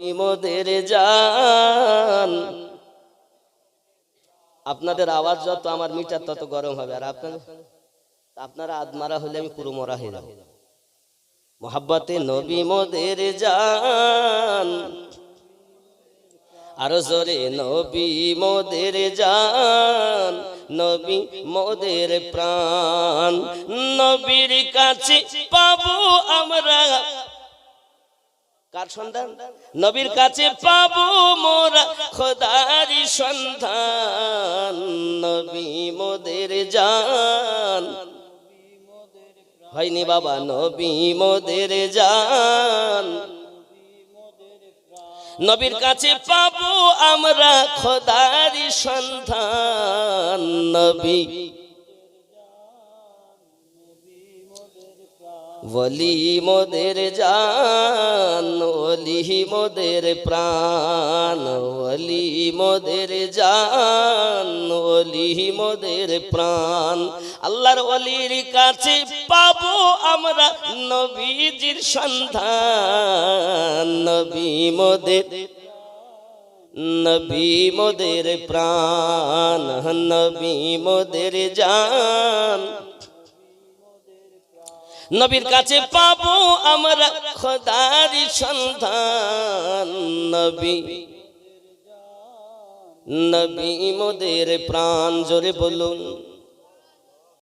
মোদের জান। আপনাদের আওয়াজ যত আমার মিটার তত গরম হবে। আর আপনাদের? আপনারা আদমারা হলে আমি পুরো মরা হয়ে যাব। মোহাব্বতে নবী মোদের জান। আরও জোরে নবী মোদের জান। নবী মোদের প্রাণ। নবীর কাছে পাবো আমরা। কার সন্ধান নবীর কাছে পাবো মোরা খোদারি সন্ধান। নবী মোদের জান। হয়নি বাবা, নবী মোদের জান। নবীর কাছে পাবো আমরা খোদারি সন্ধান। নবী বলি মোদের জান। ওলি মোদের প্রাণ ওলি মোদের জান ওলি মোদের প্রাণ। আল্লাহর অলির কাছে পাবো আমরা নবীজির সন্ধান, নবী মোদের নবী মোদের প্রাণ, নবী মোদের জান। নবীর কাছে পাবো আমরা খোদারি সন্ধান। নবী নবী মোদের প্রাণ জোরে বলুন।